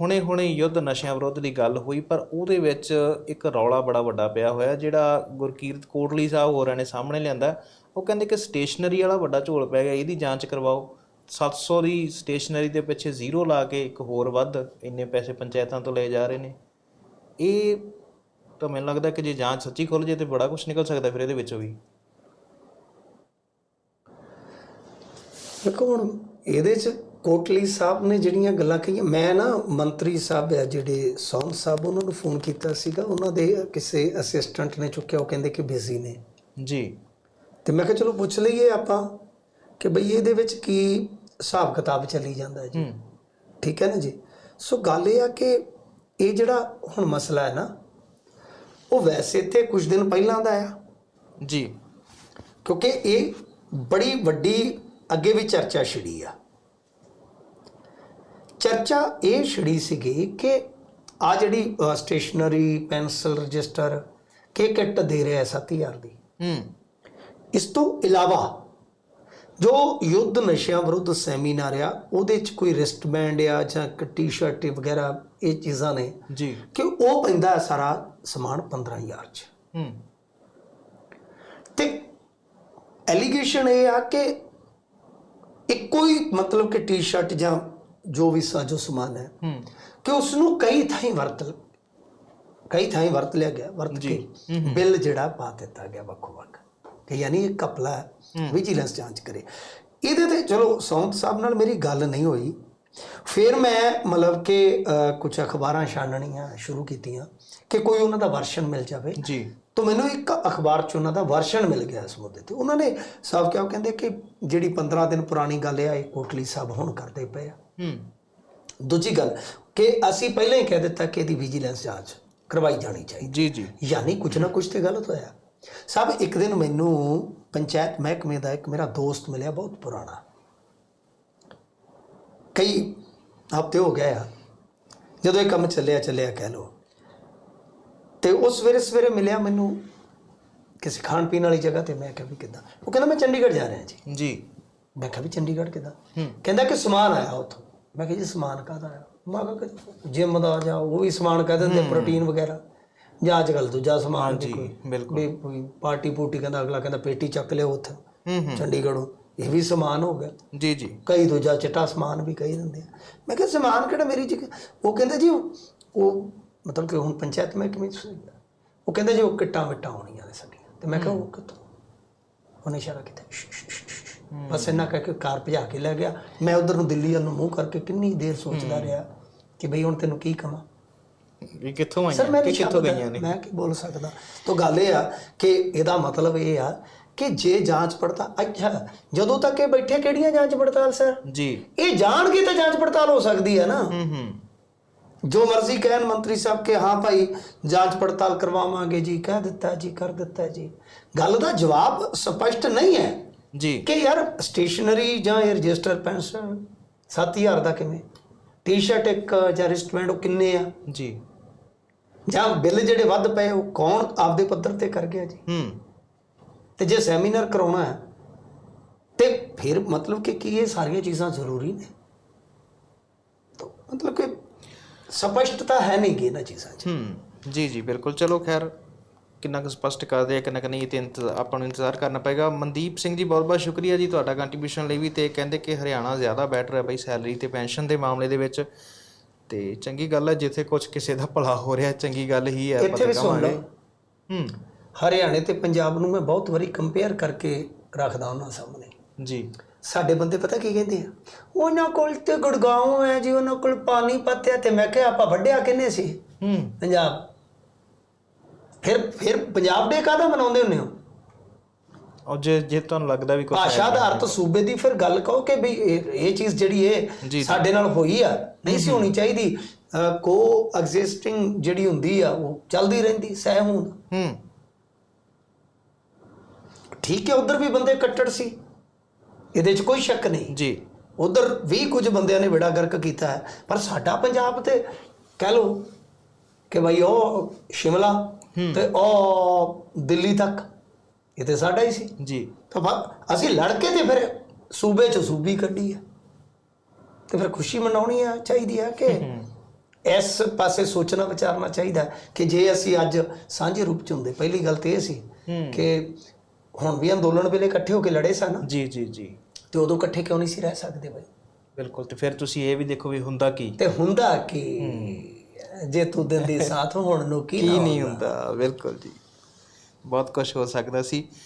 ਹੁਣੇ ਹੁਣੇ ਯੁੱਧ ਨਸ਼ਿਆਂ ਵਿਰੁੱਧ ਦੀ ਗੱਲ ਹੋਈ, ਪਰ ਉਹਦੇ ਵਿੱਚ ਇੱਕ ਰੌਲਾ ਬੜਾ ਵੱਡਾ ਪਿਆ ਹੋਇਆ, ਜਿਹੜਾ ਗੁਰਕੀਰਤ ਕੋਟਲੀ ਸਾਹਿਬ ਹੋਰਾਂ ਨੇ ਸਾਹਮਣੇ ਲਿਆਂਦਾ। ਉਹ ਕਹਿੰਦੇ ਕਿ ਸਟੇਸ਼ਨਰੀ ਵਾਲਾ ਵੱਡਾ ਝੋਲ ਪੈ ਗਿਆ, ਇਹਦੀ ਜਾਂਚ ਕਰਵਾਓ। 700 ਦੀ ਸਟੇਸ਼ਨਰੀ ਦੇ ਪਿੱਛੇ ਜ਼ੀਰੋ ਲਾ ਕੇ ਇੱਕ ਹੋਰ ਵੱਧ ਇੰਨੇ ਪੈਸੇ ਪੰਚਾਇਤਾਂ ਤੋਂ ਲਏ ਜਾ ਰਹੇ ਨੇ। ਇਹ ਤਾਂ ਮੈਨੂੰ ਲੱਗਦਾ ਕਿ ਜੇ ਜਾਂਚ ਸੱਚੀ ਖੁੱਲ ਜੇ ਤੇ ਬੜਾ ਕੁਝ ਨਿਕਲ ਸਕਦਾ ਫਿਰ ਇਹਦੇ ਵਿੱਚੋਂ ਵੀ। ਦੇਖੋ ਹੁਣ ਇਹਦੇ ਚ ਕੋਟਲੀ ਸਾਹਿਬ ਨੇ ਜਿਹੜੀਆਂ ਗੱਲਾਂ ਕਹੀਆਂ ਮੈਂ ਨਾ ਮੰਤਰੀ ਸਾਹਿਬ ਆ ਜਿਹੜੇ ਸੌਂਦ ਸਾਹਿਬ ਉਹਨਾਂ ਨੂੰ ਫੋਨ ਕੀਤਾ ਸੀਗਾ ਉਹਨਾਂ ਦੇ ਕਿਸੇ ਅਸਿਸਟੈਂਟ ਨੇ ਚੁੱਕਿਆ ਉਹ ਕਹਿੰਦੇ ਕਿ ਬਿਜ਼ੀ ਨੇ। ਜੀ। ਤੇ ਮੈਂ ਕਿਹਾ ਚਲੋ ਪੁੱਛ ਲਈਏ ਆਪਾਂ ਕਿ ਬਈ ਇਹਦੇ ਵਿੱਚ ਕੀ ਹਿਸਾਬ ਕਿਤਾਬ ਚੱਲੀ ਜਾਂਦਾ ਜੀ। ਠੀਕ ਹੈ ਨਾ ਜੀ? ਸੋ ਗੱਲ ਇਹ ਆ ਕਿ ਇਹ ਜਿਹੜਾ ਹੁਣ ਮਸਲਾ ਹੈ ਨਾ ਉਹ ਵੈਸੇ ਤੇ ਕੁਝ ਦਿਨ ਪਹਿਲਾਂ ਦਾ ਆ। ਜੀ। ਕਿਉਂਕਿ ਇਹ ਬੜੀ ਵੱਡੀ ਅੱਗੇ ਵੀ ਚਰਚਾ ਛਿੜੀ ਆ। ਚਰਚਾ ਇਹ ਛਿੜੀ ਸੀਗੀ ਕਿ ਆ ਜਿਹੜੀ ਸਟੇਸ਼ਨਰੀ ਪੈਨਸਲ ਰਜਿਸਟਰ ਕਿ ਕਿੱਟ ਦੇ ਰਿਹਾ 7000 ਦੀ। ਹੂੰ। ਇਸ ਤੋਂ ਇਲਾਵਾ ਜੋ ਯੁੱਧ ਨਸ਼ਿਆਂ ਵਿਰੁੱਧ ਸੈਮੀਨਾਰ ਆ ਉਹਦੇ ਚ ਕੋਈ ਰਿਸਟ ਬੈਂਡ ਆ ਜਾਂ ਟੀ-ਸ਼ਰਟ ਵਗੈਰਾ ਇਹ ਚੀਜ਼ਾਂ ਨੇ ਜੀ। ਕਿ ਉਹ ਪੈਂਦਾ ਸਾਰਾ ਸਮਾਨ 15000 ਚ। ਹੂੰ। ਤੇ ਐਲੀਗੇਸ਼ਨ ਇਹ ਆ ਕਿ ਇੱਕੋ ਹੀ ਮਤਲਬ ਕਿ ਟੀ-ਸ਼ਰਟ ਜਾਂ ਜੋ ਵੀ ਸਾਜੋ ਸਮਾਨ ਹੈ। ਕਿ ਉਸ ਨੂੰ ਕਈ ਥਾਈਂ ਵਰਤ ਕਈ ਥਾਈਂ ਵਰਤ ਲਿਆ ਗਿਆ ਵਰਤ ਕੇ ਬਿੱਲ ਜਿਹੜਾ ਪਾ ਦਿੱਤਾ ਗਿਆ ਵੱਖੋ ਵੱਖ ਕਿ ਯਾਨੀ ਇਹ ਕਪਲਾ ਵਿਜੀਲੈਂਸ ਜਾਂਚ ਕਰੇ। ਇਹਦੇ ਤੇ ਚਲੋ ਸੌਂਤ ਸਾਹਿਬ ਨਾਲ ਮੇਰੀ ਗੱਲ ਨਹੀਂ ਹੋਈ। ਫਿਰ ਮੈਂ ਮਤਲਬ ਕਿ ਕੁਝ ਅਖਬਾਰਾਂ ਛਾਨਣੀਆਂ ਸ਼ੁਰੂ ਕੀਤੀਆਂ ਕਿ ਕੋਈ ਉਹਨਾਂ ਦਾ ਵਰਸ਼ਨ ਮਿਲ ਜਾਵੇ। ਜੀ। ਤਾਂ ਮੈਨੂੰ ਇੱਕ ਅਖਬਾਰ 'ਚ ਉਹਨਾਂ ਦਾ ਵਰਸ਼ਨ ਮਿਲ ਗਿਆ ਇਸ ਮੁੱਦੇ ਤੇ। ਉਹਨਾਂ ਨੇ ਸਾਫ਼ ਕਿਹਾ ਉਹ ਕਹਿੰਦੇ ਕਿ ਜਿਹੜੀ 15 ਦਿਨ ਪੁਰਾਣੀ ਗੱਲ ਹੈ ਇਹ ਕੋਟਲੀ ਸਾਹਿਬ ਹੁਣ ਕਰਦੇ ਪਏ ਆ। ਹੂੰ। ਦੂਜੀ ਗੱਲ ਕਿ ਅਸੀਂ ਪਹਿਲਾਂ ਹੀ ਕਹਿ ਦਿੱਤਾ ਕਿ ਇਹਦੀ ਵਿਜੀਲੈਂਸ ਜਾਂਚ ਕਰਵਾਈ ਜਾਣੀ ਚਾਹੀਦੀ। ਜੀ ਜੀ। ਯਾਨੀ ਕੁਝ ਨਾ ਕੁਝ ਤੇ ਗਲਤ ਹੋਇਆ। ਸਭ ਇੱਕ ਦਿਨ ਮੈਨੂੰ ਪੰਚਾਇਤ ਮਹਿਕਮੇ ਦਾ ਇੱਕ ਮੇਰਾ ਦੋਸਤ ਮਿਲਿਆ ਬਹੁਤ ਪੁਰਾਣਾ। ਕਈ ਹਫ਼ਤੇ ਹੋ ਗਏ ਆ। ਜਦੋਂ ਇਹ ਕੰਮ ਚੱਲਿਆ ਚੱਲਿਆ ਕਹਿ ਲੋ ਤੇ ਉਸ ਸਵੇਰੇ ਸਵੇਰੇ ਮਿਲਿਆ ਮੈਨੂੰ ਕਿਸੇ ਖਾਣ ਪੀਣ ਵਾਲੀ ਜਗ੍ਹਾ ਤੇ। ਮੈਂ ਕਿਹਾ ਵੀ ਕਿੱਦਾਂ? ਉਹ ਕਹਿੰਦਾ ਮੈਂ ਚੰਡੀਗੜ੍ਹ ਜਾ ਰਿਹਾ ਜੀ। ਜੀ। ਮੈਂ ਕਿਹਾ ਵੀ ਚੰਡੀਗੜ੍ਹ ਕਿੱਦਾਂ? ਹੂੰ। ਕਹਿੰਦਾ ਕਿ ਸਮਾਨ ਆਇਆ ਉੱਥੋਂ। ਮੈਂ ਕਿਹਾ ਜੀ ਸਮਾਨ ਕਾਹਦਾ ਆਇਆ ਮੈਂ ਕਿਹਾ ਜਿਮ ਦਾ ਜਾਂ ਉਹ ਵੀ ਸਮਾਨ ਕਹਿ ਦਿੰਦੇ ਪ੍ਰੋਟੀਨ ਵਗੈਰਾ। ਜਾਂ ਅੱਜ ਕੱਲ ਦੂਜਾ ਸਮਾਨ ਜੀ ਬਿਲਕੁਲ। ਵੀ ਕੋਈ ਪਾਰਟੀ ਪੂਟੀ ਕਹਿੰਦਾ ਅਗਲਾ ਕਹਿੰਦਾ ਪੇਟੀ ਚੱਕ ਲਿਓ ਉੱਥੇ ਚੰਡੀਗੜ੍ਹੋਂ। ਇਹ ਵੀ ਸਮਾਨ ਹੋ ਗਿਆ। ਜੀ ਜੀ। ਕਈ ਦੂਜਾ ਚਿੱਟਾ ਸਮਾਨ ਵੀ ਕਹੀ ਦਿੰਦੇ ਆ। ਮੈਂ ਕਿਹਾ ਸਮਾਨ ਕਿਹੜਾ ਮੇਰੀ ਜੀ ਉਹ ਕਹਿੰਦੇ ਜੀ ਉਹ ਮਤਲਬ ਕਿ ਹੁਣ ਪੰਚਾਇਤ ਮਹਿਕਮੇ ਚ। ਉਹ ਕਹਿੰਦੇ ਜੀ ਉਹ ਕਿੱਟਾਂ ਮਿੱਟਾਂ ਹੋਣੀਆਂ ਨੇ ਸਾਡੀਆਂ। ਤੇ ਮੈਂ ਕਿਹਾ ਉਹ ਕਿੱਥੋਂ? ਉਹਨੇ ਇਸ਼ਾਰਾ ਕੀਤਾ। ਬਸ ਇੰਨਾ ਕਹਿ ਕੇ ਕਾਰ ਭਜਾ ਕੇ ਲੈ ਗਿਆ। ਮੈਂ ਉਧਰ ਨੂੰ ਦਿੱਲੀ ਵੱਲ ਨੂੰ ਮੂੰਹ ਕਰਕੇ ਕਿੰਨੀ ਦੇਰ ਸੋਚਦਾ ਰਿਹਾ ਕਿ ਬਈ ਹੁਣ ਤੈਨੂੰ ਕੀ ਕਵਾਂ। ਇਹ ਕਿੱਥੋਂ ਆਈਆਂ? ਨਹੀਂ ਕਿੱਥੋਂ ਗਈਆਂ ਨੇ? ਮੈਂ ਕੀ ਬੋਲ ਸਕਦਾ? ਤਾਂ ਗੱਲ ਇਹ ਆ ਕਿ ਇਹਦਾ ਮਤਲਬ ਇਹ ਆ ਕਿ ਜੇ ਜਾਂਚ ਪੜਤਾਲ ਅੱਛਾ ਜਦੋਂ ਤੱਕ ਇਹ ਬੈਠੇ ਕਿਹੜੀਆਂ ਜਾਂਚ ਪੜਤਾਲ ਸਰ? ਜੀ। ਇਹ ਜਾਣਗੇ ਤਾਂ ਜਾਂਚ ਪੜਤਾਲ ਹੋ ਸਕਦੀ ਹੈ ਨਾ। ਹੂੰ ਹੂੰ। ਜੋ ਮਰਜ਼ੀ ਕਹਿਣ ਮੰਤਰੀ ਸਾਹਿਬ ਕਿ ਹਾਂ ਭਾਈ ਜਾਂਚ ਪੜਤਾਲ ਕਰਵਾਵਾਂਗੇ ਜੀ ਕਹਿ ਦਿੱਤਾ ਜੀ ਕਰ ਦਿੱਤਾ ਜੀ। ਗੱਲ ਦਾ ਜਵਾਬ ਸਪਸ਼ਟ ਨਹੀਂ ਹੈ। ਜੀ। ਕਿ ਯਾਰ ਸਟੇਸ਼ਨਰੀ ਜਾਂ ਇਹ ਰਜਿਸਟਰ ਪੈਨਸ਼ਨ 7000 ਦਾ ਕਿਵੇਂ? ਟੀ-ਸ਼ਰਟ ਇੱਕ ਜਾਂ ਰਿਸਟਮੈਂਟ ਉਹ ਕਿੰਨੇ ਆ? ਜੀ। ਜਾਂ ਬਿੱਲ ਜਿਹੜੇ ਵੱਧ ਪਏ ਉਹ ਕੌਣ ਆਪਦੇ ਪੱਧਰ ਤੇ ਕਰ ਗਿਆ ਜੀ? ਹੂੰ। ਤੇ ਜੇ ਸੈਮੀਨਾਰ ਕਰਾਉਣਾ ਹੈ ਤੇ ਫਿਰ ਮਤਲਬ ਕਿ ਕੀ ਇਹ ਸਾਰੀਆਂ ਚੀਜ਼ਾਂ ਜ਼ਰੂਰੀ ਨੇ? ਤਾਂ ਮਤਲਬ ਕਿ ਸਪਸ਼ਟਤਾ ਹੈ ਨਹੀਂ ਗੀ ਇਹਨਾਂ ਚੀਜ਼ਾਂ 'ਚ। ਹੂੰ। ਜੀ ਜੀ ਬਿਲਕੁਲ। ਚਲੋ ਖੈਰ ਕਿੰਨਾ ਕੁ ਸਪਸ਼ਟ ਕਰਦੇ ਆ ਕਿੰਨਾ ਕੁ ਨਹੀਂ ਤੇ ਆਪਾਂ ਨੂੰ ਇੰਤਜ਼ਾਰ ਕਰਨਾ ਪਏਗਾ। ਮਨਦੀਪ ਸਿੰਘ ਜੀ ਬਹੁਤ ਬਹੁਤ ਸ਼ੁਕਰੀਆ ਜੀ ਤੁਹਾਡਾ ਕੰਟਰੀਬਿਊਸ਼ਨ ਲਈ ਵੀ ਤੇ ਕਹਿੰਦੇ ਕਿ ਹਰਿਆਣਾ ਜ਼ਿਆਦਾ ਬੈਟਰ ਹੈ ਬਈ ਸੈਲਰੀ ਤੇ ਪੈਨਸ਼ਨ ਦੇ ਮਾਮਲੇ ਦੇ ਵਿੱਚ। ਤੇ ਚੰਗੀ ਗੱਲ ਹੈ ਜਿੱਥੇ ਕੁਝ ਕਿਸੇ ਦਾ ਭਲਾ ਹੋ ਰਿਹਾ ਚੰਗੀ ਗੱਲ ਹੀ ਹੈ ਇੱਥੇ ਵੀ ਸੁਣ। ਲਓ। ਹੂੰ। ਹਰਿਆਣੇ ਤੇ ਪੰਜਾਬ ਨੂੰ ਮੈਂ ਬਹੁਤ ਵਾਰੀ ਕੰਪੇਅਰ ਕਰਕੇ ਰੱਖਦਾ ਉਹਨਾਂ ਸਾਹਮਣੇ। ਜੀ। ਸਾਡੇ ਬੰਦੇ ਪਤਾ ਕੀ ਕਹਿੰਦੇ ਆ? ਉਹਨਾਂ ਕੋਲ ਤੇ ਗੁੜਗਾਉਂ ਹੈ ਜੀ ਉਹਨਾਂ ਕੋਲ ਪਾਣੀਪਤ ਹੈ ਤੇ ਮੈਂ ਕਿਹਾ ਆਪਾਂ ਵੱਡਿਆ ਕਿੰਨੇ ਸੀ? ਹੂੰ। ਪੰਜਾਬ। ਫਿਰ ਫਿਰ ਪੰਜਾਬ ਡੇ ਕਾਹਦਾ ਮਨਾਉਂਦੇ ਹੁੰਦੇ ਹੋ? ਔਰ ਜੇ ਜੇ ਤੁਹਾਨੂੰ ਲੱਗਦਾ ਵੀ ਕੁਝ ਭਾਸ਼ਾ ਦਾ ਅਰਥ ਸੂਬੇ ਦੀ ਫਿਰ ਗੱਲ ਕਹੋ ਕਿ ਵੀ ਇਹ ਇਹ ਚੀਜ਼ ਜਿਹੜੀ ਇਹ। ਸਾਡੇ ਨਾਲ ਹੋਈ ਆ ਨਹੀਂ ਸੀ ਹੋਣੀ ਚਾਹੀਦੀ। ਕੋ ਐਗਜ਼ਿਸਟਿੰਗ ਜਿਹੜੀ ਹੁੰਦੀ ਆ ਉਹ ਚੱਲਦੀ ਰਹਿੰਦੀ ਸਹਿ ਹੋਣ। ਹੂੰ। ਠੀਕ ਹੈ ਉਧਰ ਵੀ ਬੰਦੇ ਕੱਟੜ ਸੀ। ਇਹਦੇ 'ਚ ਕੋਈ ਸ਼ੱਕ ਨਹੀਂ। ਜੀ। ਉਧਰ ਵੀ ਕੁਝ ਬੰਦਿਆਂ ਨੇ ਬੇੜਾ ਗਰਕ ਕੀਤਾ ਹੈ। ਪਰ ਸਾਡਾ ਪੰਜਾਬ ਤੇ ਕਹਿ ਲੋ ਕਿ ਭਾਈ ਉਹ ਸ਼ਿਮਲਾ ਤੇ ਉਹ ਦਿੱਲੀ ਤੱਕ ਇਹ ਤੇ ਸਾਡਾ ਹੀ ਸੀ। ਜੀ। ਤਾਂ ਅਸੀਂ ਲੜ ਕੇ ਤੇ ਫਿਰ ਸੂਬੇ ਚ ਸੂਬੀ ਕੱਢੀ ਹੈ ਤੇ ਫਿਰ ਖੁਸ਼ੀ ਮਨਾਉਣੀ ਆ ਚਾਹੀਦੀ ਆ ਕਿ ਇਸ ਪਾਸੇ ਸੋਚਣਾ ਵਿਚਾਰਨਾ ਚਾਹੀਦਾ ਕਿ ਜੇ ਅਸੀਂ ਅੱਜ ਸਾਂਝੇ ਰੂਪ ਚ ਹੁੰਦੇ ਪਹਿਲੀ ਗੱਲ ਤੇ ਇਹ ਸੀ ਕਿ ਹੁਣ ਵੀ ਅੰਦੋਲਨ ਵੇਲੇ ਇਕੱਠੇ ਹੋ ਕੇ ਲੜੇ ਸਨ ਜੀ ਜੀ ਜੀ। ਤੇ ਉਦੋਂ ਇਕੱਠੇ ਕਿਉਂ ਨਹੀਂ ਸੀ ਰਹਿ ਸਕਦੇ ਬਈ? ਬਿਲਕੁਲ ਤੇ ਫਿਰ ਤੁਸੀਂ ਇਹ ਵੀ ਦੇਖੋ ਵੀ ਹੁੰਦਾ ਕੀ? ਤੇ ਹੁੰਦਾ ਕਿ? ਜੇ ਤੂੰ ਦਿੰਦੀ ਸਾਥ ਹੁਣ ਨੂੰ ਕੀ ਕੀ ਨਹੀਂ ਹੁੰਦਾ? ਬਿਲਕੁਲ ਜੀ। ਬਹੁਤ ਕੁਝ ਹੋ ਸਕਦਾ ਸੀ।